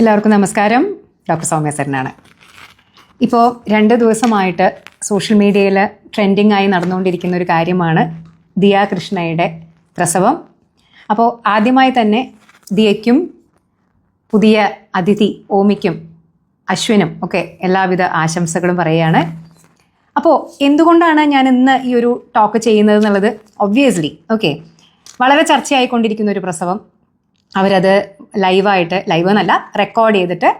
എല്ലാവർക്കും നമസ്കാരം. ഡോക്ടർ സൗമ്യ സരനാണ്. ഇപ്പോൾ രണ്ട് ദിവസമായിട്ട് സോഷ്യൽ മീഡിയയിൽ ട്രെൻഡിങ് ആയി നടന്നുകൊണ്ടിരിക്കുന്ന ഒരു കാര്യമാണ് ദിയ കൃഷ്ണയുടെ പ്രസവം. അപ്പോൾ ആദ്യമായി തന്നെ ദിയയ്ക്കും പുതിയ അതിഥി ഓമിക്കും അശ്വിനും ഒക്കെ എല്ലാവിധ ആശംസകളും പറയുകയാണ്. അപ്പോൾ എന്തുകൊണ്ടാണ് ഞാൻ ഇന്ന് ഈ ഒരു ടോക്ക് ചെയ്യുന്നത് എന്നുള്ളത്? ഒബ്വിയസ്ലി ഓക്കെ വളരെ ചർച്ചയായിക്കൊണ്ടിരിക്കുന്ന ഒരു പ്രസവം. അവരത് ലൈവായിട്ട് ലൈവ് എന്നല്ല റെക്കോർഡ് ചെയ്തിട്ട്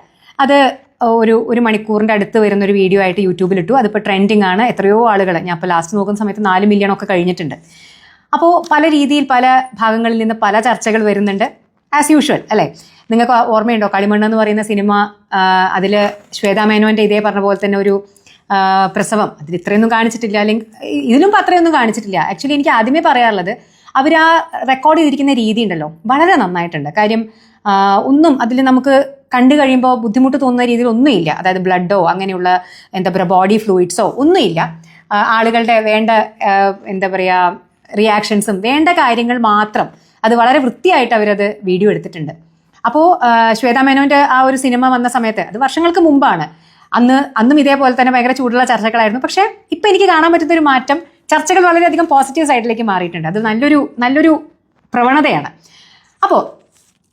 അത് ഒരു ഒരു മണിക്കൂറിന്റെ അടുത്ത് വരുന്ന ഒരു വീഡിയോ ആയിട്ട് യൂട്യൂബിലിട്ടു അതിപ്പോൾ ട്രെൻഡിങ് ആണ്. എത്രയോ ആളുകൾ ഞാൻ ഇപ്പോൾ ലാസ്റ്റ് നോക്കുന്ന സമയത്ത് നാല് മില്യൺ ഒക്കെ കഴിഞ്ഞിട്ടുണ്ട്. അപ്പോൾ പല രീതിയിൽ പല ഭാഗങ്ങളിൽ നിന്ന് പല ചർച്ചകൾ വരുന്നുണ്ട്. ആസ് യൂഷ്വൽ അല്ലേ? നിങ്ങൾക്ക് ഓർമ്മയുണ്ടോ? കളിമണ്ണ് എന്ന് പറയുന്ന സിനിമ അതിൽ ശ്വേതാ മേനോന്റെ ഇതേ പറഞ്ഞ പോലെ തന്നെ ഒരു പ്രസവം. അതിൽ ഇത്രയൊന്നും കാണിച്ചിട്ടില്ല. അല്ലെങ്കിൽ ഇതിലും അത്രയൊന്നും കാണിച്ചിട്ടില്ല. ആക്ച്വലി എനിക്ക് ആദ്യമേ പറയാറുള്ളത് അവർ ആ റെക്കോർഡ് ചെയ്തിരിക്കുന്ന രീതി ഉണ്ടല്ലോ. വളരെ നന്നായിട്ടുണ്ട്. കാര്യം ഒന്നും അതിൽ നമുക്ക് കണ്ടു കഴിയുമ്പോൾ ബുദ്ധിമുട്ട് തോന്നുന്ന രീതിയിൽ ഒന്നുമില്ല. അതായത് ബ്ലഡോ അങ്ങനെയുള്ള എന്താ പറയുക ബോഡി ഫ്ലൂയിഡ്സോ ഒന്നുമില്ല. ആളുകളുടെ വേണ്ട എന്താ പറയുക റിയാക്ഷൻസും വേണ്ട കാര്യങ്ങൾ മാത്രം അത് വളരെ വൃത്തിയായിട്ട് അവരത് വീഡിയോ എടുത്തിട്ടുണ്ട്. അപ്പോൾ ശ്വേതാ മേനോന്റെ ആ ഒരു സിനിമ വന്ന സമയത്ത് അത് വർഷങ്ങൾക്ക് മുമ്പാണ്. അന്ന് അന്നും ഇതേപോലെ തന്നെ ഭയങ്കര ചൂടുള്ള ചർച്ചകളായിരുന്നു. പക്ഷേ ഇപ്പം എനിക്ക് കാണാൻ പറ്റുന്ന ഒരു മാറ്റം ചർച്ചകൾ വളരെയധികം പോസിറ്റീവ് സൈഡിലേക്ക് മാറിയിട്ടുണ്ട്. അത് നല്ലൊരു നല്ലൊരു പ്രവണതയാണ്. അപ്പോൾ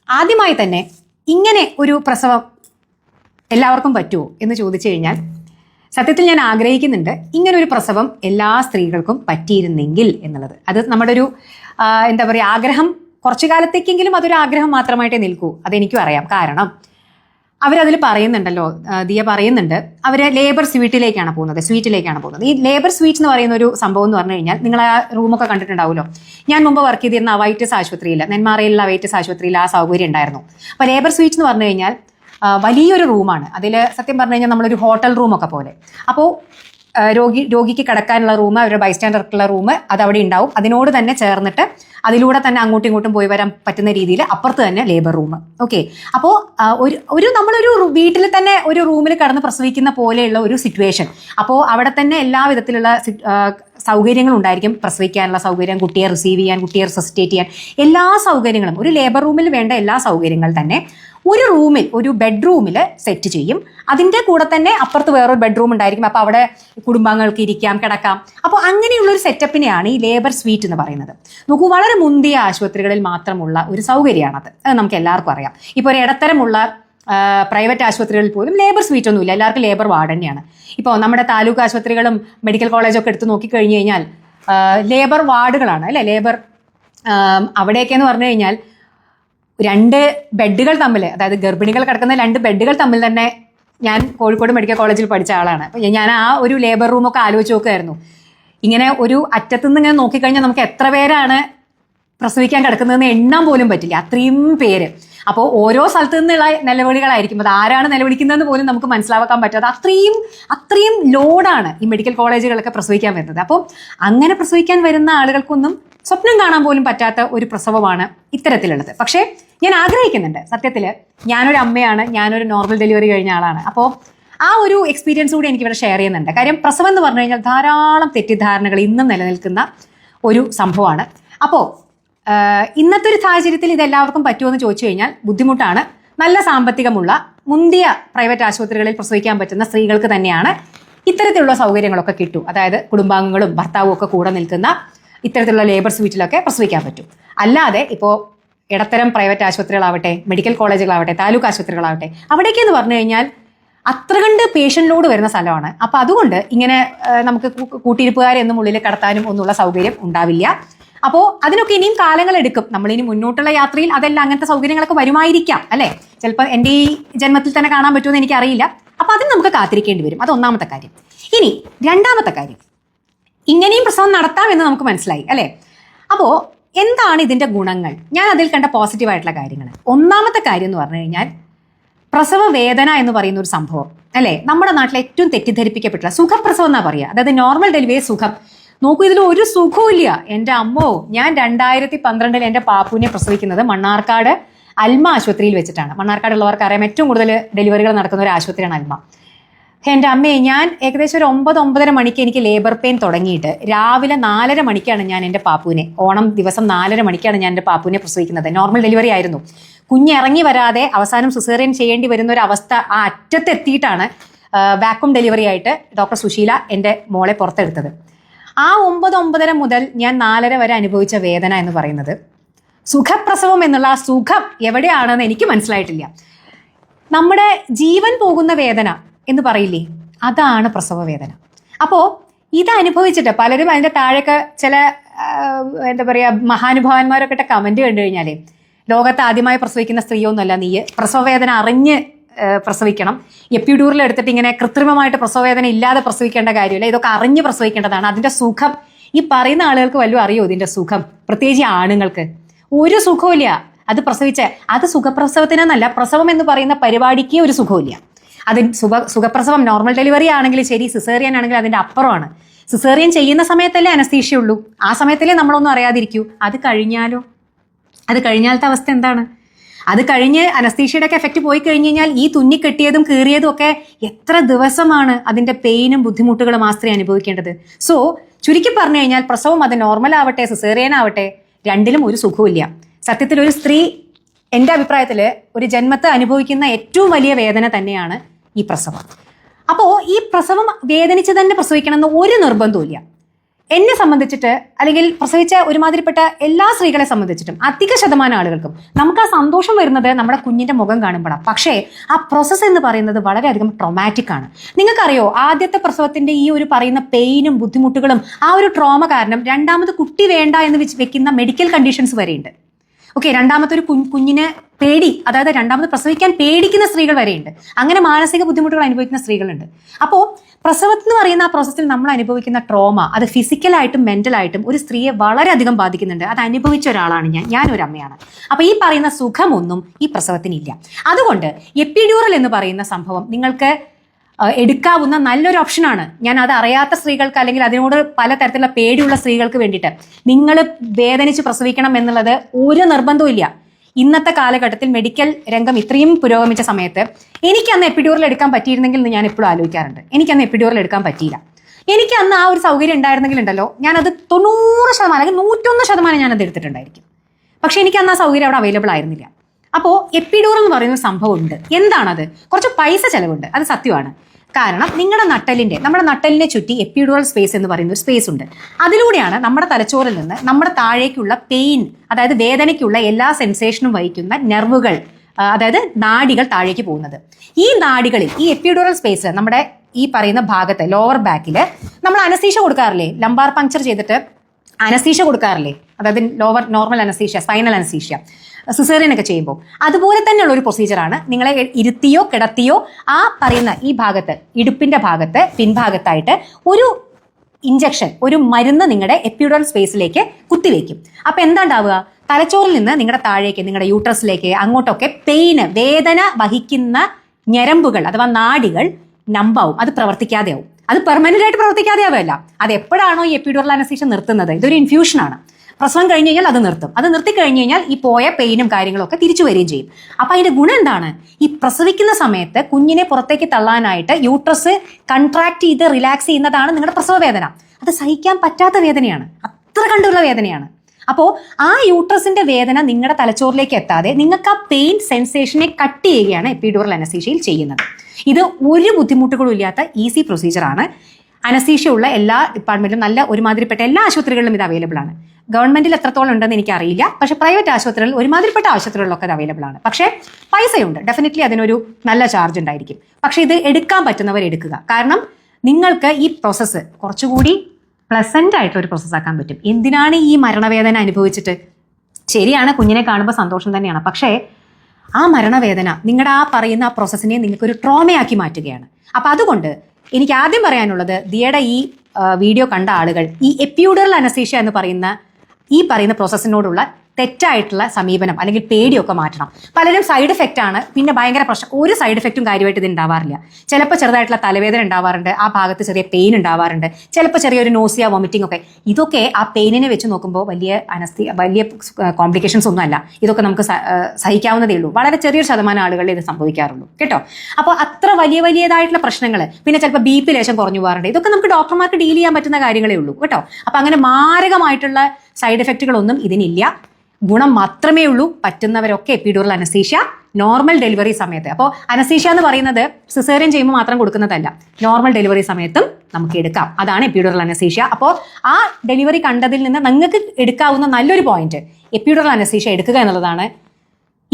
ആദ്യമായി തന്നെ ഇങ്ങനെ ഒരു പ്രസവം എല്ലാവർക്കും പറ്റുമോ എന്ന് ചോദിച്ചു കഴിഞ്ഞാൽ സത്യത്തിൽ ഞാൻ ആഗ്രഹിക്കുന്നുണ്ട് ഇങ്ങനെ ഒരു പ്രസവം എല്ലാ സ്ത്രീകൾക്കും പറ്റിയിരുന്നെങ്കിൽ എന്നുള്ളത്. അത് നമ്മുടെ ഒരു എന്താ പറയുക ആഗ്രഹം കുറച്ചു കാലത്തേക്കെങ്കിലും അതൊരു ആഗ്രഹം മാത്രമായിട്ടേ നിൽക്കൂ. അതെനിക്കും അറിയാം. കാരണം അവരതിൽ പറയുന്നുണ്ടല്ലോ ദിയ പറയുന്നുണ്ട്. അവർ ലേബർ സ്വീറ്റിലേക്കാണ് പോകുന്നത് സ്വീറ്റിലേക്കാണ് പോകുന്നത്. ഈ ലേബർ സ്വീറ്റ് എന്ന് പറയുന്ന ഒരു സംഭവം എന്ന് പറഞ്ഞു കഴിഞ്ഞാൽ നിങ്ങൾ ആ റൂമൊക്കെ കണ്ടിട്ടുണ്ടാവുമല്ലോ. ഞാൻ മുമ്പ് വർക്ക് ചെയ്തിരുന്ന അവൈറ്റസ് ആശുപത്രിയിൽ നെന്മാറയിലുള്ള അവൈറ്റസ് ആശുപത്രിയിൽ ആ സൗകര്യം ഉണ്ടായിരുന്നു. അപ്പോൾ ലേബർ സ്വീറ്റ് എന്ന് പറഞ്ഞു കഴിഞ്ഞാൽ വലിയൊരു റൂമാണ് അതിൽ സത്യം പറഞ്ഞു കഴിഞ്ഞാൽ നമ്മളൊരു ഹോട്ടൽ റൂമൊക്കെ പോലെ. അപ്പോൾ രോഗി രോഗിക്ക് കിടക്കാനുള്ള റൂം അവരുടെ ബൈസ്റ്റാൻഡർക്കുള്ള റൂം അത് അവിടെ ഉണ്ടാവും. അതിനോട് തന്നെ ചേർന്നിട്ട് അതിലൂടെ തന്നെ അങ്ങോട്ടും ഇങ്ങോട്ടും പോയി വരാൻ പറ്റുന്ന രീതിയിൽ അപ്പുറത്ത് തന്നെ ലേബർ റൂം ഓക്കെ അപ്പോൾ ഒരു ഒരു നമ്മളൊരു വീട്ടിൽ തന്നെ ഒരു റൂമിൽ കടന്ന് പ്രസവിക്കുന്ന പോലെയുള്ള ഒരു സിറ്റുവേഷൻ അപ്പോൾ അവിടെ തന്നെ എല്ലാ വിധത്തിലുള്ള സൗകര്യങ്ങൾ ഉണ്ടായിരിക്കും. പ്രസവിക്കാനുള്ള സൗകര്യം കുട്ടിയെ റിസീവ് ചെയ്യാൻ കുട്ടിയെ റിസസിറ്റേറ്റ് ചെയ്യാൻ. എല്ലാ സൗകര്യങ്ങളും ഒരു ലേബർ റൂമിൽ വേണ്ട എല്ലാ സൗകര്യങ്ങൾ തന്നെ ഒരു റൂമിൽ ഒരു ബെഡ്റൂമിൽ സെറ്റ് ചെയ്യും. അതിന്റെ കൂടെ തന്നെ അപ്പുറത്ത് വേറൊരു ബെഡ്റൂം ഉണ്ടായിരിക്കും. അപ്പോൾ അവിടെ കുടുംബാംഗങ്ങൾക്ക് ഇരിക്കാം കിടക്കാം. അപ്പോൾ അങ്ങനെയുള്ളൊരു സെറ്റപ്പിനെയാണ് ഈ ലേബർ സ്വീറ്റ് എന്ന് പറയുന്നത്. നോക്കൂ വളരെ മുന്തിയ ആശുപത്രികളിൽ മാത്രമുള്ള ഒരു സൗകര്യമാണത്. അത് നമുക്ക് എല്ലാവർക്കും അറിയാം. ഇപ്പോൾ ഒരു ഇടത്തരമുള്ള പ്രൈവറ്റ് ആശുപത്രികളിൽ പോലും ലേബർ സ്വീറ്റ് ഒന്നുമില്ല. എല്ലാവർക്കും ലേബർ വാർഡ് തന്നെയാണ്. ഇപ്പോൾ നമ്മുടെ താലൂക്ക് ആശുപത്രികളും മെഡിക്കൽ കോളേജൊക്കെ എടുത്ത് നോക്കി നോക്കിക്കഴിഞ്ഞ് കഴിഞ്ഞാൽ ലേബർ വാർഡുകളാണ് അല്ലേ? ലേബർ അവിടെയൊക്കെ എന്ന് പറഞ്ഞു കഴിഞ്ഞാൽ രണ്ട് ബെഡുകൾ തമ്മിൽ അതായത് ഗർഭിണികൾ കിടക്കുന്ന രണ്ട് ബെഡുകൾ തമ്മിൽ തന്നെ ഞാൻ കോഴിക്കോട് മെഡിക്കൽ കോളേജിൽ പഠിച്ച ആളാണ്. അപ്പം ഞാൻ ആ ഒരു ലേബർ റൂമൊക്കെ ആലോചിച്ച് നോക്കുമായിരുന്നു ഇങ്ങനെ ഒരു അറ്റത്തുനിന്ന് ഇങ്ങനെ നോക്കിക്കഴിഞ്ഞാൽ നമുക്ക് എത്ര പേരാണ് പ്രസവിക്കാൻ കിടക്കുന്നതെന്ന് എണ്ണാൻ പോലും പറ്റില്ല. അത്രയും പേര്. അപ്പോൾ ഓരോ സ്ഥലത്തു നിന്നുള്ള നിലവിളികളായിരിക്കും. അത് ആരാണ് നിലവിളിക്കുന്നതെന്ന് പോലും നമുക്ക് മനസ്സിലാക്കാൻ പറ്റാതെ അത്രയും അത്രയും ലോഡാണ് ഈ മെഡിക്കൽ കോളേജുകളൊക്കെ പ്രസവിക്കാൻ വരുന്നത്. അപ്പോൾ അങ്ങനെ പ്രസവിക്കാൻ വരുന്ന ആളുകൾക്കൊന്നും സ്വപ്നം കാണാൻ പോലും പറ്റാത്ത ഒരു പ്രസവമാണ് ഇത്തരത്തിലുള്ളത്. പക്ഷേ ഞാൻ ആഗ്രഹിക്കുന്നുണ്ട്. സത്യത്തിൽ ഞാനൊരു അമ്മയാണ് ഞാനൊരു നോർമൽ ഡെലിവറി കഴിഞ്ഞ ആളാണ്. അപ്പോൾ ആ ഒരു എക്സ്പീരിയൻസ് കൂടി എനിക്ക് ഇവിടെ ഷെയർ ചെയ്യുന്നുണ്ട്. കാര്യം പ്രസവം എന്ന് പറഞ്ഞു കഴിഞ്ഞാൽ ധാരാളം തെറ്റിദ്ധാരണകൾ ഇന്നും നിലനിൽക്കുന്ന ഒരു സംഭവമാണ്. അപ്പോൾ ഇന്നത്തെ ഒരു സാഹചര്യത്തിൽ ഇതെല്ലാവർക്കും പറ്റുമെന്ന് ചോദിച്ചു കഴിഞ്ഞാൽ ബുദ്ധിമുട്ടാണ്. നല്ല സാമ്പത്തികമുള്ള മുന്തിയ പ്രൈവറ്റ് ആശുപത്രികളിൽ പ്രസവിക്കാൻ പറ്റുന്ന സ്ത്രീകൾക്ക് തന്നെയാണ് ഇത്തരത്തിലുള്ള സൗകര്യങ്ങളൊക്കെ കിട്ടും. അതായത് കുടുംബാംഗങ്ങളും ഭർത്താവും ഒക്കെ കൂടെ നിൽക്കുന്ന ഇത്തരത്തിലുള്ള ലേബർ സ്വീറ്റിലൊക്കെ പ്രസവിക്കാൻ പറ്റും. അല്ലാതെ ഇപ്പോൾ ഇടത്തരം പ്രൈവറ്റ് ആശുപത്രികളാവട്ടെ മെഡിക്കൽ കോളേജുകളാവട്ടെ താലൂക്ക് ആശുപത്രികളാവട്ടെ അവിടേക്ക് എന്ന് പറഞ്ഞു കഴിഞ്ഞാൽ അത്ര കണ്ട് പേഷ്യന്റ് ലോഡ് വരുന്ന സ്ഥലമാണ്. അപ്പം അതുകൊണ്ട് ഇങ്ങനെ നമുക്ക് കൂട്ടിയിരിപ്പുകാരെന്നും ഉള്ളിൽ കടത്താനും ഒന്നുള്ള സൗകര്യം ഉണ്ടാവില്ല. അപ്പോൾ അതിനൊക്കെ ഇനിയും കാലങ്ങളെടുക്കും. നമ്മളിനി മുന്നോട്ടുള്ള യാത്രയിൽ അതെല്ലാം അങ്ങനത്തെ സൗകര്യങ്ങളൊക്കെ വരുമായിരിക്കാം അല്ലേ? ചിലപ്പോൾ എന്റെ ഈ ജന്മത്തിൽ തന്നെ കാണാൻ പറ്റുമെന്ന് എനിക്കറിയില്ല. അപ്പോൾ അതിന് നമുക്ക് കാത്തിരിക്കേണ്ടി വരും. അത് ഒന്നാമത്തെ കാര്യം. ഇനി രണ്ടാമത്തെ കാര്യം. ഇങ്ങനെയും പ്രസവം നടത്താം എന്ന് നമുക്ക് മനസ്സിലായി അല്ലേ? അപ്പോൾ എന്താണ് ഇതിന്റെ ഗുണങ്ങൾ? ഞാൻ അതിൽ കണ്ട പോസിറ്റീവ് ആയിട്ടുള്ള കാര്യങ്ങൾ ഒന്നാമത്തെ കാര്യം എന്ന് പറഞ്ഞു കഴിഞ്ഞാൽ പ്രസവ വേദന എന്ന് പറയുന്ന ഒരു സംഭവം അല്ലേ? നമ്മുടെ നാട്ടിൽ ഏറ്റവും തെറ്റിദ്ധരിപ്പിക്കപ്പെട്ടുള്ള സുഖപ്രസവം എന്നാ പറയുക. അതായത് നോർമൽ ഡെലിവറി സുഖം. നോക്കൂ ഇതിൽ ഒരു സുഖവും ഇല്ല. എന്റെ അമ്മോ ഞാൻ രണ്ടായിരത്തി പന്ത്രണ്ടിൽ എന്റെ പാപ്പുവിനെ പ്രസവിക്കുന്നത് മണ്ണാർക്കാട് അൽമ ആശുപത്രിയിൽ വെച്ചിട്ടാണ്. മണ്ണാർക്കാടുള്ളവർക്ക് അറിയാം ഏറ്റവും കൂടുതൽ ഡെലിവറികൾ നടക്കുന്ന ഒരു ആശുപത്രിയാണ് അൽമ. എന്റെ അമ്മയെ ഞാൻ ഏകദേശം ഒരു ഒമ്പത് ഒമ്പതര മണിക്ക് എനിക്ക് ലേബർ പെയിൻ തുടങ്ങിയിട്ട് രാവിലെ നാലര മണിക്കാണ് ഞാൻ എന്റെ പാപ്പുവിനെ ഓണം ദിവസം നാലര മണിക്കാണ് ഞാൻ എന്റെ പാപ്പുവിനെ പ്രസവിക്കുന്നത്. നോർമൽ ഡെലിവറി ആയിരുന്നു. കുഞ്ഞ് ഇറങ്ങി വരാതെ അവസാനം സിസേറിയൻ ചെയ്യേണ്ടി വരുന്ന ഒരു അവസ്ഥ ആ അറ്റത്തെത്തിയിട്ടാണ് വാക്വം ഡെലിവറി ആയിട്ട് ഡോക്ടർ സുശീല എന്റെ മോളെ പുറത്തെടുത്തത്. ആ ഒമ്പത് ഒമ്പതര മുതൽ ഞാൻ നാലര വരെ അനുഭവിച്ച വേദന എന്ന് പറയുന്നത് സുഖപ്രസവം എന്നുള്ള ആ സുഖം എവിടെയാണെന്ന് എനിക്ക് മനസ്സിലായിട്ടില്ല. നമ്മുടെ ജീവൻ പോകുന്ന വേദന എന്ന് പറയില്ലേ? അതാണ് പ്രസവ വേദന. അപ്പോൾ ഇത് അനുഭവിച്ചിട്ട് പലരും അതിന്റെ താഴെയൊക്കെ ചില എന്താ പറയുക മഹാനുഭാവന്മാരൊക്കെ കമന്റ് കണ്ടു കഴിഞ്ഞാൽ ലോകത്ത് ആദ്യമായി പ്രസവിക്കുന്ന സ്ത്രീയൊന്നുമല്ല നീ പ്രസവവേദന അറിഞ്ഞ് പ്രസവിക്കണം. എപ്പിഡൂറിൽ എടുത്തിട്ട് ഇങ്ങനെ കൃത്രിമമായിട്ട് പ്രസവവേദന ഇല്ലാതെ പ്രസവിക്കേണ്ട കാര്യമില്ല. ഇതൊക്കെ അറിഞ്ഞ് പ്രസവിക്കേണ്ടതാണ്. അതിന്റെ സുഖം ഈ പറയുന്ന ആളുകൾക്ക് വല്ലതും അറിയോ ഇതിന്റെ സുഖം? പ്രത്യേകിച്ച് ആണുങ്ങൾക്ക്. ഒരു സുഖമില്ല അത് പ്രസവിച്ച അത് സുഖപ്രസവത്തിനെന്നല്ല പ്രസവം എന്ന് പറയുന്ന പരിപാടിക്ക് ഒരു സുഖമില്ല അത് സുഖ സുഖപ്രസവം നോർമൽ ഡെലിവറി ആണെങ്കിൽ ശരി സിസേറിയൻ ആണെങ്കിൽ അതിന്റെ അപ്പുറമാണ്. സിസേറിയൻ ചെയ്യുന്ന സമയത്തല്ലേ അനസ്തീഷ്യ ഉള്ളൂ. ആ സമയത്തല്ലേ നമ്മളൊന്നും അറിയാതിരിക്കൂ. അത് കഴിഞ്ഞാലോ? അത് കഴിഞ്ഞാലത്തെ അവസ്ഥ എന്താണ്? അത് കഴിഞ്ഞ് അനസ്തീഷ്യയുടെ ഒക്കെ എഫക്റ്റ് പോയി കഴിഞ്ഞ് കഴിഞ്ഞാൽ ഈ തുന്നി കെട്ടിയതും കീറിയതും ഒക്കെ എത്ര ദിവസമാണ് അതിന്റെ പെയിനും ബുദ്ധിമുട്ടുകളും ആ സ്ത്രീ അനുഭവിക്കേണ്ടത്? സോ ചുരുക്കി പറഞ്ഞു കഴിഞ്ഞാൽ പ്രസവം അത് നോർമൽ ആവട്ടെ സിസേറിയൻ ആവട്ടെ രണ്ടിലും ഒരു സുഖമില്ല സത്യത്തിൽ ഒരു സ്ത്രീ എന്റെ അഭിപ്രായത്തിൽ ഒരു ജന്മത്തെ അനുഭവിക്കുന്ന ഏറ്റവും വലിയ വേദന തന്നെയാണ് ഈ പ്രസവം. അപ്പോൾ ഈ പ്രസവം വേദനിച്ച് തന്നെ പ്രസവിക്കണം എന്ന് ഒരു നിർബന്ധവും എന്നെ സംബന്ധിച്ചിട്ട് അല്ലെങ്കിൽ പ്രസവിച്ച ഒരുമാതിരിപ്പെട്ട എല്ലാ സ്ത്രീകളെ സംബന്ധിച്ചിട്ടും അധിക ശതമാനം ആളുകൾക്കും നമുക്ക് ആ സന്തോഷം വരുന്നത് നമ്മുടെ കുഞ്ഞിന്റെ മുഖം കാണുമ്പോഴാണ് പക്ഷേ ആ പ്രോസസ്സ് എന്ന് പറയുന്നത് വളരെയധികം ട്രോമാറ്റിക് ആണ്. നിങ്ങൾക്കറിയോ ആദ്യത്തെ പ്രസവത്തിന്റെ ഈ ഒരു പറയുന്ന പെയിനും ബുദ്ധിമുട്ടുകളും ആ ഒരു ട്രോമ കാരണം രണ്ടാമത് കുട്ടി വേണ്ട എന്ന് വെക്കുന്ന മെഡിക്കൽ കണ്ടീഷൻസ് വരെയുണ്ട്. ഓക്കെ രണ്ടാമത്തെ ഒരു കുഞ്ഞിനെ പേടി അതായത് രണ്ടാമത് പ്രസവിക്കാൻ പേടിക്കുന്ന സ്ത്രീകൾ വരെയുണ്ട്. അങ്ങനെ മാനസിക ബുദ്ധിമുട്ടുകൾ അനുഭവിക്കുന്ന സ്ത്രീകളുണ്ട്. അപ്പോൾ പ്രസവം പറയുന്ന ആ പ്രോസസ്സിൽ നമ്മൾ അനുഭവിക്കുന്ന ട്രോമ അത് ഫിസിക്കലായിട്ടും മെന്റലായിട്ടും ഒരു സ്ത്രീയെ വളരെയധികം ബാധിക്കുന്നുണ്ട്. അത് അനുഭവിച്ച ഒരാളാണ് ഞാൻ. ഞാൻ ഒരു അമ്മയാണ്. അപ്പോൾ ഈ പറയുന്ന സുഖമൊന്നും ഈ പ്രസവത്തിനില്ല. അതുകൊണ്ട് എപ്പിഡ്യൂറൽ എന്ന് പറയുന്ന സംഭവം നിങ്ങൾക്ക് എടുക്കാവുന്ന നല്ലൊരു ഓപ്ഷനാണ്. ഞാൻ അത് അറിയാത്ത സ്ത്രീകൾക്ക് അല്ലെങ്കിൽ അതിനോട് പല തരത്തിലുള്ള പേടിയുള്ള സ്ത്രീകൾക്ക് വേണ്ടിയിട്ട്. നിങ്ങൾ വേദനിച്ച് പ്രസവിക്കണം എന്നുള്ളത് ഒരു നിർബന്ധവും ഇല്ല. ഇന്നത്തെ കാലഘട്ടത്തിൽ മെഡിക്കൽ രംഗം ഇത്രയും പുരോഗമിച്ച സമയത്ത് എനിക്ക് അന്ന് എപ്പിഡ്യൂറിൽ എടുക്കാൻ പറ്റിയിരുന്നെങ്കിൽ എന്ന് ഞാൻ എപ്പോഴും ആലോചിക്കാറുണ്ട്. എനിക്ക് അന്ന് എപ്പിഡ്യൂറിൽ എടുക്കാൻ പറ്റിയില്ല. എനിക്ക് അന്ന് ആ ഒരു സൗകര്യം ഉണ്ടായിരുന്നെങ്കിൽ ഉണ്ടല്ലോ ഞാനത് തൊണ്ണൂറ് ശതമാനം അല്ലെങ്കിൽ നൂറ്റൊന്ന് ശതമാനം ഞാനത് എടുത്തിട്ടുണ്ടായിരിക്കും. പക്ഷെ എനിക്ക് അന്ന് ആ സൗകര്യം അവിടെ അവൈലബിൾ ആയിരുന്നില്ല. അപ്പോൾ എപ്പിഡൂറൽ എന്ന് പറയുന്ന സംഭവമുണ്ട്. എന്താണത്? കുറച്ച് പൈസ ചിലവുണ്ട്. അത് സത്യമാണ്. കാരണം നിങ്ങളുടെ നട്ടലിന്റെ നമ്മുടെ നട്ടലിനെ ചുറ്റി എപ്പിഡൂറൽ സ്പേസ് എന്ന് പറയുന്ന ഒരു സ്പേസ് ഉണ്ട്. അതിലൂടെയാണ് നമ്മുടെ തലച്ചോറിൽ നിന്ന് നമ്മുടെ താഴേക്കുള്ള പെയിൻ അതായത് വേദനയ്ക്കുള്ള എല്ലാ സെൻസേഷനും വഹിക്കുന്ന നെർവുകൾ അതായത് നാടികൾ താഴേക്ക് പോകുന്നത്. ഈ നാടികളിൽ ഈ എപ്പിഡുറൽ സ്പേസ് നമ്മുടെ ഈ പറയുന്ന ഭാഗത്ത് ലോവർ ബാക്കിൽ നമ്മൾ അനസീഷ കൊടുക്കാറില്ലേ? ലംബാർ പങ്ക്ചർ ചെയ്തിട്ട് അനസ്തീഷ കൊടുക്കാറില്ലേ? അതായത് lower normal anaesthesia spinal anaesthesia. Caesarean ഒക്കെ ചെയ്യുമ്പോൾ. അതുപോലെ തന്നെയുള്ള ഒരു പ്രൊസീജിയറാണ് നിങ്ങളെ ഇരുത്തിയോ കിടത്തിയോ ആ പറയുന്ന ഈ ഭാഗത്ത് ഇടുപ്പിന്റെ ഭാഗത്ത് പിൻഭാഗത്തായിട്ട് ഒരു ഇഞ്ചക്ഷൻ ഒരു മരുന്ന് നിങ്ങളുടെ എപ്പിഡോൾ സ്പേസിലേക്ക് കുത്തിവെക്കും. അപ്പൊ എന്താ ഉണ്ടാവുക തലച്ചോറിൽ നിന്ന് നിങ്ങളുടെ താഴേക്ക് നിങ്ങളുടെ യൂട്രസിലേക്ക് അങ്ങോട്ടൊക്കെ പെയിന് വേദന വഹിക്കുന്ന ഞരമ്പുകൾ അഥവാ നാടികൾ നമ്പാവും അത് പ്രവർത്തിക്കാതെയാവും. അത് പെർമനന്റ് ആയിട്ട് പ്രവർത്തിക്കാതെ ആവുമല്ല അത് എപ്പോഴാണോ ഈ എപ്പിഡോറൽ അനസ്തീഷ്യ നിർത്തുന്നത്? ഇതൊരു ഇൻഫ്യൂഷനാണ് പ്രസവം കഴിഞ്ഞ് കഴിഞ്ഞാൽ അത് നിർത്തും. അത് നിർത്തി കഴിഞ്ഞ് കഴിഞ്ഞാൽ ഈ പോയ പെയിനും കാര്യങ്ങളും ഒക്കെ തിരിച്ചു വരികയും ചെയ്യും. അപ്പൊ അതിന്റെ ഗുണം എന്താണ്? ഈ പ്രസവിക്കുന്ന സമയത്ത് കുഞ്ഞിനെ പുറത്തേക്ക് തള്ളാനായിട്ട് യൂട്രസ് കൺട്രാക്ട് ചെയ്ത് റിലാക്സ് ചെയ്യുന്നതാണ് നിങ്ങളുടെ പ്രസവ വേദന. അത് സഹിക്കാൻ പറ്റാത്ത വേദനയാണ്. അത്ര കണ്ടുള്ള വേദനയാണ്. അപ്പോൾ ആ യൂട്രസിന്റെ വേദന നിങ്ങളുടെ തലച്ചോറിലേക്ക് എത്താതെ നിങ്ങൾക്ക് ആ പെയിൻ സെൻസേഷനെ കട്ട് ചെയ്യുകയാണ് എപ്പിഡോറൽ അനസീഷയിൽ ചെയ്യുന്നത്. ഇത് ഒരു ബുദ്ധിമുട്ടുകളും ഇല്ലാത്ത ഈസി പ്രൊസീജിയറാണ് അനസ്തീഷ്യ ഉള്ള എല്ലാ ഡിപ്പാർട്ട്മെന്റിലും നല്ല ഒരുമാതിരിപ്പെട്ട എല്ലാ ആശുപത്രികളിലും ഇത് അവൈലബിൾ ആണ്. ഗവൺമെന്റിൽ എത്രത്തോളം ഉണ്ടെന്ന് എനിക്കറിയില്ല. പക്ഷേ പ്രൈവറ്റ് ആശുപത്രികളിൽ ഒരുമാതിരിപ്പെട്ട ആശുപത്രികളിലൊക്കെ ഇത് അവൈലബിൾ ആണ്. പക്ഷേ പൈസയുണ്ട്. ഡെഫിനറ്റ്ലി അതിനൊരു നല്ല ചാർജ് ഉണ്ടായിരിക്കും. പക്ഷേ ഇത് എടുക്കാൻ പറ്റുന്നവർ എടുക്കുക. കാരണം നിങ്ങൾക്ക് ഈ പ്രോസസ്സ് കുറച്ചുകൂടി പ്ലസന്റ് ആയിട്ട് ഒരു പ്രോസസ്സ് ആക്കാൻ പറ്റും. എന്തിനാണ് ഈ മരണവേദന അനുഭവിച്ചിട്ട്? ശരിയാണ് കുഞ്ഞിനെ കാണുമ്പോൾ സന്തോഷം തന്നെയാണ്. പക്ഷേ ആ മരണവേദന നിങ്ങളുടെ ആ പറയുന്ന ആ പ്രോസസ്സിനെ നിങ്ങൾക്കൊരു ട്രോമയാക്കി മാറ്റുകയാണ്. അപ്പോൾ അതുകൊണ്ട് എനിക്ക് ആദ്യം പറയാനുള്ളത് ദിയയുടെ ഈ വീഡിയോ കണ്ട ആളുകൾ ഈ എപ്യൂഡറൽ അനസീഷ്യ എന്ന് പറയുന്ന ഈ പറയുന്ന പ്രോസസ്സിനോടുള്ള തെറ്റായിട്ടുള്ള സമീപനം അല്ലെങ്കിൽ പേടിയൊക്കെ മാറ്റണം. പലരും സൈഡ് ഇഫക്റ്റ് ആണ്. പിന്നെ ഭയങ്കര പ്രശ്നം. ഒരു സൈഡ് ഇഫക്റ്റും കാര്യമായിട്ട് ഇത് ഉണ്ടാവാറില്ല ചിലപ്പോൾ ചെറുതായിട്ടുള്ള തലവേദന ഉണ്ടാവാറുണ്ട് ആ ഭാഗത്ത് ചെറിയ പെയിൻ ഉണ്ടാവാറുണ്ട് ചിലപ്പോൾ ചെറിയൊരു നോസിയ വോമിറ്റിംഗ് ഒക്കെ. ഇതൊക്കെ ആ പെയിനിനെ വെച്ച് നോക്കുമ്പോൾ വലിയ അനസ്തി വലിയ കോംപ്ലിക്കേഷൻസ് ഒന്നും അല്ല. ഇതൊക്കെ നമുക്ക് സഹിക്കാവുന്നതേ ഉള്ളൂ. വളരെ ചെറിയൊരു ശതമാനം ആളുകളിൽ ഇത് സംഭവിക്കാറുള്ളൂ. കേട്ടോ? അപ്പോൾ അത്ര വലിയ വലിയതായിട്ടുള്ള പ്രശ്നങ്ങൾ. പിന്നെ ചിലപ്പോൾ ബി പി ലേശം കുറഞ്ഞു പോകാറുണ്ട്. ഇതൊക്കെ നമുക്ക് ഡോക്ടർമാർക്ക് ഡീൽ ചെയ്യാൻ പറ്റുന്ന കാര്യങ്ങളേ ഉള്ളൂ. കേട്ടോ? അപ്പോൾ അങ്ങനെ മാരകമായിട്ടുള്ള സൈഡ് എഫക്റ്റുകളൊന്നും ഇതിനില്ല. ഗുണം മാത്രമേ ഉള്ളൂ പറ്റുന്നവരൊക്കെ എപ്പിഡൂറൽ അനസ്തീഷ്യ നോർമൽ ഡെലിവറി സമയത്ത്. അപ്പോൾ അനസ്തീഷ്യ എന്ന് പറയുന്നത് സിസേറിയൻ ചെയ്യുമ്പോൾ മാത്രം കൊടുക്കുന്നതല്ല. നോർമൽ ഡെലിവറി സമയത്തും നമുക്ക് എടുക്കാം. അതാണ് എപ്പിഡൂറൽ അനസ്തീഷ്യ. അപ്പോൾ ആ ഡെലിവറി കണ്ടതിൽ നിന്ന് നിങ്ങൾക്ക് എടുക്കാവുന്ന നല്ലൊരു പോയിന്റ് എപ്പിഡൂറൽ അനസ്തീഷ്യ എടുക്കുക എന്നുള്ളതാണ്.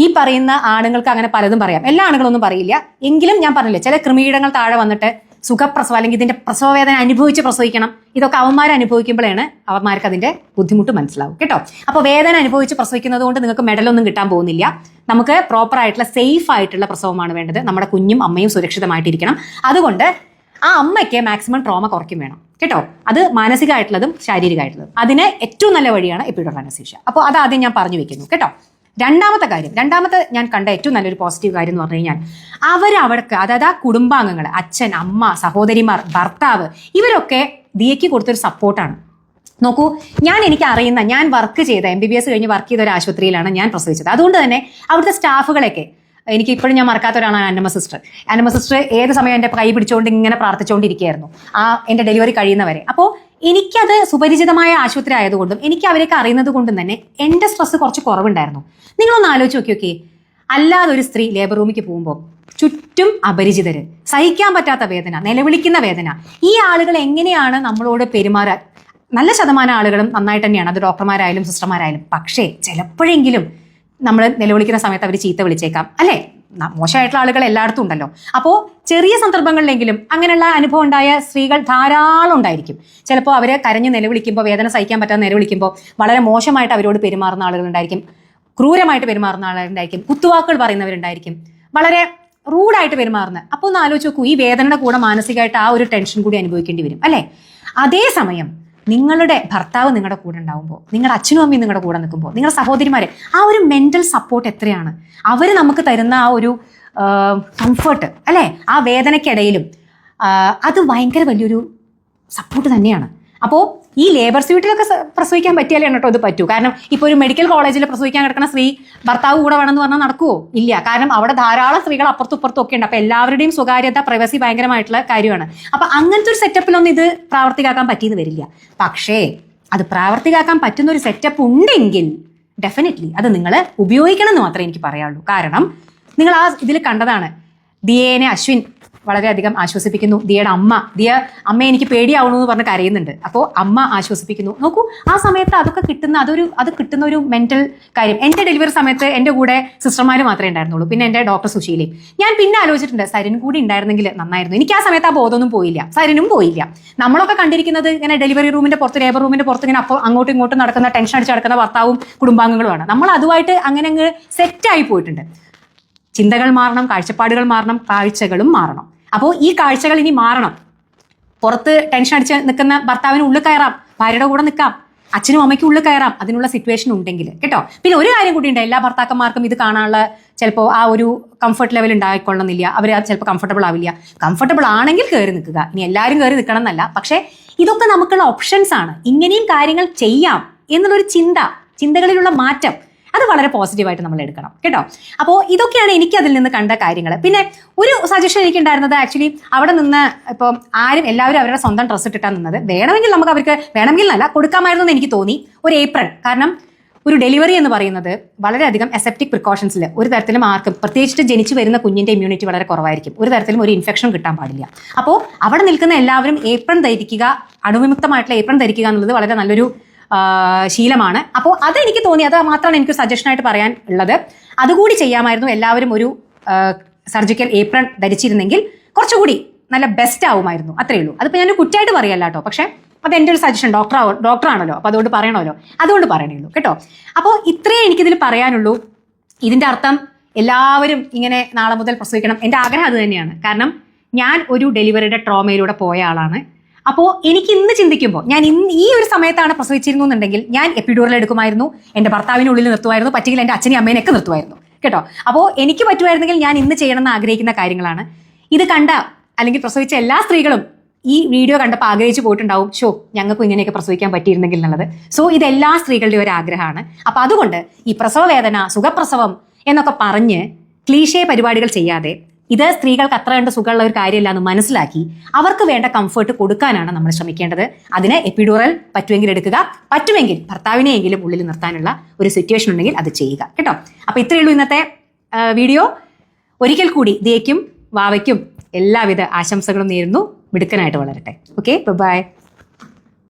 ഈ പറയുന്ന ആണുങ്ങൾക്ക് അങ്ങനെ പലതും പറയാം. എല്ലാ ആണുങ്ങളൊന്നും പറയില്ല. എങ്കിലും ഞാൻ പറഞ്ഞില്ലേ ചില കൃമീടങ്ങൾ താഴെ വന്നിട്ട് സുഖപ്രസവം അല്ലെങ്കിൽ ഇതിന്റെ പ്രസവവേദന അനുഭവിച്ച് പ്രസവിക്കണം. ഇതൊക്കെ അവന്മാർ അനുഭവിക്കുമ്പോഴാണ് അവന്മാർക്ക് അതിന്റെ ബുദ്ധിമുട്ട് മനസ്സിലാവും. കേട്ടോ? അപ്പോൾ വേദന അനുഭവിച്ച് പ്രസവിക്കുന്നത് കൊണ്ട് നിങ്ങൾക്ക് മെഡലൊന്നും കിട്ടാൻ പോകുന്നില്ല. നമുക്ക് പ്രോപ്പർ ആയിട്ടുള്ള സേഫ് ആയിട്ടുള്ള പ്രസവമാണ് വേണ്ടത്. നമ്മുടെ കുഞ്ഞും അമ്മയും സുരക്ഷിതമായിട്ടിരിക്കണം. അതുകൊണ്ട് ആ അമ്മയ്ക്ക് മാക്സിമം ട്രോമ കുറയ്ക്കും വേണം. കേട്ടോ? അത് മാനസികമായിട്ടുള്ളതും ശാരീരികമായിട്ടുള്ളതും. അതിന് ഏറ്റവും നല്ല വഴിയാണ് എപ്പിഡോറാനസീഷ്യ അപ്പോൾ അത് ആദ്യം ഞാൻ പറഞ്ഞു വെക്കുന്നു. കേട്ടോ? രണ്ടാമത്തെ കാര്യം രണ്ടാമത്തെ ഞാൻ കണ്ട ഏറ്റവും നല്ലൊരു പോസിറ്റീവ് കാര്യം എന്ന് പറഞ്ഞു കഴിഞ്ഞാൽ അവർ അവർക്ക് അതായത് ആ കുടുംബാംഗങ്ങൾ അച്ഛൻ അമ്മ സഹോദരിമാർ ഭർത്താവ് ഇവരൊക്കെ ദിയയ്ക്ക് കൊടുത്തൊരു സപ്പോർട്ടാണ് നോക്കൂ ഞാൻ എനിക്ക് അറിയുന്ന ഞാൻ വർക്ക് ചെയ്ത എം ബി ബി എസ് കഴിഞ്ഞ് വർക്ക് ചെയ്ത ഒരു ആശുപത്രിയിലാണ് ഞാൻ പ്രസവിച്ചത്. അതുകൊണ്ട് തന്നെ അവിടുത്തെ സ്റ്റാഫുകളെയൊക്കെ എനിക്ക് ഇപ്പോഴും ഞാൻ മറക്കാത്ത ഒരാളാണ് ആനമ സിസ്റ്റർ ആനമ സിസ്റ്റർ ഏത് സമയം എന്റെ കൈ പിടിച്ചുകൊണ്ട് ഇങ്ങനെ പ്രാർത്ഥിച്ചുകൊണ്ടിരിക്കുകയായിരുന്നു. ആ എന്റെ ഡെലിവറി കഴിയുന്നവരെ. അപ്പോൾ എനിക്കത് സുപരിചിതമായ ആശുപത്രി ആയതുകൊണ്ടും എനിക്ക് അവരൊക്കെ അറിയുന്നത് കൊണ്ടും തന്നെ എന്റെ സ്ട്രെസ് കുറച്ച് കുറവുണ്ടായിരുന്നു. നിങ്ങളൊന്ന് ആലോചിച്ച് നോക്കി നോക്കി. അല്ലാതെ ഒരു സ്ത്രീ ലേബർ റൂമിക്ക് പോകുമ്പോൾ ചുറ്റും അപരിചിതര് സഹിക്കാൻ പറ്റാത്ത വേദന നിലവിളിക്കുന്ന വേദന. ഈ ആളുകൾ എങ്ങനെയാണ് നമ്മളോട് പെരുമാറാൻ? നല്ല ശതമാനം ആളുകളും നന്നായിട്ട് തന്നെയാണ്. അത് ഡോക്ടർമാരായാലും സിസ്റ്റർമാരായാലും പക്ഷേ ചിലപ്പോഴെങ്കിലും നമ്മൾ നിലവിളിക്കുന്ന സമയത്ത് അവർ ചീത്ത വിളിച്ചേക്കാം. അല്ലേ? മോശമായിട്ടുള്ള ആളുകൾ എല്ലായിടത്തും ഉണ്ടല്ലോ. അപ്പോൾ ചെറിയ സന്ദർഭങ്ങളിലെങ്കിലും അങ്ങനെയുള്ള അനുഭവം ഉണ്ടായ സ്ത്രീകൾ ധാരാളം ഉണ്ടായിരിക്കും. ചിലപ്പോൾ അവർ കരഞ്ഞ് നിലവിളിക്കുമ്പോൾ വേദന സഹിക്കാൻ പറ്റാതെ നിലവിളിക്കുമ്പോൾ വളരെ മോശമായിട്ട് അവരോട് പെരുമാറുന്ന ആളുകളുണ്ടായിരിക്കും ക്രൂരമായിട്ട് പെരുമാറുന്ന ആളുകളുണ്ടായിരിക്കും കുത്തുവാക്കുകൾ പറയുന്നവരുണ്ടായിരിക്കും. വളരെ റൂഡായിട്ട് പെരുമാറുന്ന അപ്പോൾ ഒന്ന് ആലോചിച്ച് നോക്കൂ ഈ വേദനയുടെ കൂടെ മാനസികമായിട്ട് ആ ഒരു ടെൻഷൻ കൂടി അനുഭവിക്കേണ്ടി വരും. അല്ലേ? അതേസമയം നിങ്ങളുടെ ഭർത്താവ് നിങ്ങളുടെ കൂടെ ഉണ്ടാവുമ്പോൾ നിങ്ങളുടെ അച്ഛനും അമ്മയും നിങ്ങളുടെ കൂടെ നിൽക്കുമ്പോൾ നിങ്ങളുടെ സഹോദരിമാരെ ആ ഒരു മെന്റൽ സപ്പോർട്ട് എത്രയാണ്? അവർ നമുക്ക് തരുന്ന ആ ഒരു കംഫർട്ട് അല്ലേ? ആ വേദനയ്ക്കിടയിലും അത് ഭയങ്കര വലിയൊരു സപ്പോർട്ട് തന്നെയാണ്. അപ്പോൾ ഈ ലേബർ സ്വീറ്റിലൊക്കെ പ്രസവിക്കാൻ പറ്റിയാലേ കേട്ടോ ഇത് പറ്റൂ. കാരണം ഇപ്പോൾ ഒരു മെഡിക്കൽ കോളേജിൽ പ്രസവിക്കാൻ കിടക്കുന്ന സ്ത്രീ ഭർത്താവ് കൂടെ വേണമെന്ന് പറഞ്ഞാൽ നടക്കുമോ ഇല്ല. കാരണം അവിടെ ധാരാളം സ്ത്രീകൾ അപ്പുറത്തും ഇപ്പുറത്തും ഒക്കെ ഉണ്ട്. അപ്പോൾ എല്ലാവരുടെയും സ്വകാര്യത പ്രൈവസി ഭയങ്കരമായിട്ടുള്ള കാര്യമാണ്. അപ്പോൾ അങ്ങനത്തെ ഒരു സെറ്റപ്പിലൊന്നും ഇത് പ്രാവർത്തികമാക്കാൻ പറ്റിയെന്ന് വരില്ല. പക്ഷേ അത് പ്രാവർത്തികമാക്കാൻ പറ്റുന്ന ഒരു സെറ്റപ്പ് ഉണ്ടെങ്കിൽ ഡെഫിനറ്റ്ലി അത് നിങ്ങൾ ഉപയോഗിക്കണം എന്ന് മാത്രമേ എനിക്ക് പറയാനുള്ളൂ. കാരണം നിങ്ങൾ ആ ഇതിൽ കണ്ടതാണ്. ദിയേനെ അശ്വിൻ വളരെയധികം ആശ്വസിപ്പിക്കുന്നു. ദിയയുടെ അമ്മ. ദിയ അമ്മ എനിക്ക് പേടിയാവണു എന്ന് പറഞ്ഞ് കരയുന്നുണ്ട്. അപ്പോൾ അമ്മ ആശ്വസിപ്പിക്കുന്നു. നോക്കൂ ആ സമയത്ത് അതൊക്കെ കിട്ടുന്ന അതൊരു അത് കിട്ടുന്ന ഒരു മെന്റൽ കാര്യം. എന്റെ ഡെലിവറി സമയത്ത് എന്റെ കൂടെ സിസ്റ്റർമാർ മാത്രമേ ഉണ്ടായിരുന്നുള്ളൂ. പിന്നെ എന്റെ ഡോക്ടർ സുശീലയും. ഞാൻ പിന്നെ ആലോചിച്ചിട്ടുണ്ട് സരിൻ കൂടി ഉണ്ടായിരുന്നെങ്കിൽ നന്നായിരുന്നു. എനിക്ക് ആ സമയത്ത് ആ ബോധമൊന്നും പോയില്ല. സരിനും പോയില്ല. നമ്മളൊക്കെ കണ്ടിരിക്കുന്നത് ഇങ്ങനെ ഡെലിവറി റൂമിന്റെ പുറത്ത് ലേബർ റൂമിന്റെ പുറത്ത് ഇങ്ങനെ അപ്പോൾ അങ്ങോട്ടും ഇങ്ങോട്ടും നടക്കുന്ന ടെൻഷൻ അടിച്ച് നടക്കുന്ന ഭർത്താവും കുടുംബാംഗങ്ങളുമാണ്. നമ്മൾ അതുമായിട്ട് അങ്ങനെ അങ്ങ് സെറ്റായി പോയിട്ടുണ്ട്. ചിന്തകൾ മാറണം കാഴ്ചപ്പാടുകൾ മാറണം കാഴ്ചകളും മാറണം. അപ്പോൾ ഈ കാഴ്ചകൾ ഇനി മാറണം. പുറത്ത് ടെൻഷൻ അടിച്ച് നിൽക്കുന്ന ഭർത്താവിന് ഉള്ളിൽ കയറാം ഭാര്യയുടെ കൂടെ നിൽക്കാം അച്ഛനും അമ്മയ്ക്കും ഉള്ളിൽ കയറാം അതിനുള്ള സിറ്റുവേഷൻ ഉണ്ടെങ്കിൽ. കേട്ടോ? പിന്നെ ഒരു കാര്യം കൂടി ഉണ്ട് എല്ലാ ഭർത്താക്കന്മാർക്കും ഇത് കാണാനുള്ള ചിലപ്പോൾ ആ ഒരു കംഫർട്ട് ലെവൽ ഉണ്ടായിക്കൊള്ളുന്നില്ല അവർ ചിലപ്പോൾ കംഫർട്ടബിൾ ആവില്ല. കംഫർട്ടബിൾ ആണെങ്കിൽ കയറി നിൽക്കുക. ഇനി എല്ലാവരും കയറി നിൽക്കണം എന്നല്ല പക്ഷേ ഇതൊക്കെ നമുക്കുള്ള ഓപ്ഷൻസ് ആണ്. ഇങ്ങനെയും കാര്യങ്ങൾ ചെയ്യാം എന്നുള്ളൊരു ചിന്ത ചിന്തകളിലുള്ള മാറ്റം അത് വളരെ പോസിറ്റീവായിട്ട് നമ്മൾ എടുക്കണം. കേട്ടോ? അപ്പോൾ ഇതൊക്കെയാണ് എനിക്ക് അതിൽ നിന്ന് കണ്ട കാര്യങ്ങൾ പിന്നെ ഒരു സജഷൻ എനിക്ക് ഉണ്ടായിരുന്നത് ആക്ച്വലി അവിടെ നിന്ന് ഇപ്പം ആരും എല്ലാവരും അവരുടെ സ്വന്തം ഡ്രസ്സ് ഇട്ടിട്ടാണ് നിന്നത്. വേണമെങ്കിൽ നമുക്ക് അവർക്ക് വേണമെങ്കിൽ അല്ല കൊടുക്കാമായിരുന്നു എന്ന് എനിക്ക് തോന്നി. ഒരു ഏപ്രൺ കാരണം ഒരു ഡെലിവറി എന്ന് പറയുന്നത് വളരെയധികം അസെപ്റ്റിക് പ്രിക്കോഷൻസിൽ ഒരു തരത്തിലും ആർക്കും പ്രത്യേകിച്ച് ജനിച്ചു വരുന്ന കുഞ്ഞിന്റെ ഇമ്മ്യൂണിറ്റി വളരെ കുറവായിരിക്കും. ഒരു തരത്തിലും ഒരു ഇൻഫെക്ഷൻ കിട്ടാൻ പാടില്ല. അപ്പോൾ അവിടെ നിൽക്കുന്ന എല്ലാവരും ഏപ്രൺ ധരിക്കുക അണുവിമുക്തമായിട്ടുള്ള ഏപ്രൺ ധരിക്കുക എന്നുള്ളത് വളരെ നല്ലൊരു ശീലമാണ്. അപ്പോൾ അതെനിക്ക് തോന്നി അത് മാത്രമാണ് എനിക്ക് സജഷനായിട്ട് പറയാൻ ഉള്ളത്. അതുകൂടി ചെയ്യാമായിരുന്നു എല്ലാവരും ഒരു സർജിക്കൽ ഏപ്രൺ ധരിച്ചിരുന്നെങ്കിൽ കുറച്ചുകൂടി നല്ല ബെസ്റ്റ് ആവുമായിരുന്നു. അത്രേ ഉള്ളൂ. അതിപ്പോൾ ഞാൻ കുറ്റമായിട്ട് പറയല്ല കേട്ടോ. പക്ഷേ അത് എന്റെ ഒരു സജഷൻ ഡോക്ടർ ഡോക്ടറാണല്ലോ അപ്പോൾ അതുകൊണ്ട് പറയണമല്ലോ. അതുകൊണ്ട് പറയണേ ഉള്ളൂ കേട്ടോ. അപ്പോൾ ഇത്രയേ എനിക്കിതിൽ പറയാനുള്ളൂ. ഇതിന്റെ അർത്ഥം എല്ലാവരും ഇങ്ങനെ നാളെ മുതൽ പ്രസവിക്കണം. എന്റെ ആഗ്രഹം അത് തന്നെയാണ്. കാരണം ഞാൻ ഒരു ഡെലിവറിയുടെ ട്രോമയിലൂടെ പോയ ആളാണ്. അപ്പോൾ എനിക്ക് ഇന്ന് ചിന്തിക്കുമ്പോൾ ഞാൻ ഇന്ന് ഈ ഒരു സമയത്താണ് പ്രസവിച്ചിരുന്നു എന്നുണ്ടെങ്കിൽ ഞാൻ എപ്പിഡൂറൽ എടുക്കുമായിരുന്നു എന്റെ ഭർത്താവിനുള്ളിൽ നിർത്തുമായിരുന്നു പറ്റില്ല എന്റെ അച്ഛനെയും അമ്മേനെയൊക്കെ നിർത്തുമായിരുന്നു. കേട്ടോ? അപ്പോ എനിക്ക് പറ്റുമായിരുന്നെങ്കിൽ ഞാൻ ഇന്ന് ചെയ്യണമെന്ന് ആഗ്രഹിക്കുന്ന കാര്യങ്ങളാണ്. ഇത് കണ്ട അല്ലെങ്കിൽ പ്രസവിച്ച എല്ലാ സ്ത്രീകളും ഈ വീഡിയോ കണ്ടപ്പോൾ ആഗ്രഹിച്ചു പോയിട്ടുണ്ടാവും ഷോ ഞങ്ങൾക്കും ഇങ്ങനെയൊക്കെ പ്രസവിക്കാൻ പറ്റിയിരുന്നെങ്കിൽ എന്നുള്ളത്. സോ ഇത് എല്ലാ സ്ത്രീകളുടെയും ഒരു ആഗ്രഹമാണ്. അപ്പൊ അതുകൊണ്ട് ഈ പ്രസവ വേദന സുഖപ്രസവം എന്നൊക്കെ പറഞ്ഞ് ക്ലീശേ പരിപാടികൾ ചെയ്യാതെ ഇത് സ്ത്രീകൾക്ക് അത്ര കണ്ട് സുഖമുള്ള ഒരു കാര്യമല്ല എന്ന് മനസ്സിലാക്കി അവർക്ക് വേണ്ട കംഫർട്ട് കൊടുക്കാനാണ് നമ്മൾ ശ്രമിക്കേണ്ടത്. അതിന് എപ്പിഡൂറൽ പറ്റുമെങ്കിൽ എടുക്കുക പറ്റുമെങ്കിൽ ഭർത്താവിനെയെങ്കിലും ഉള്ളിൽ നിർത്താനുള്ള ഒരു സിറ്റുവേഷൻ ഉണ്ടെങ്കിൽ അത് ചെയ്യുക കേട്ടോ? അപ്പൊ ഇത്രയേ ഉള്ളൂ ഇന്നത്തെ വീഡിയോ ഒരിക്കൽ കൂടി ദേക്കും വാവയ്ക്കും എല്ലാവിധ ആശംസകളും നേരുന്നു. മിടുക്കനായിട്ട് വളരട്ടെ. Okay bye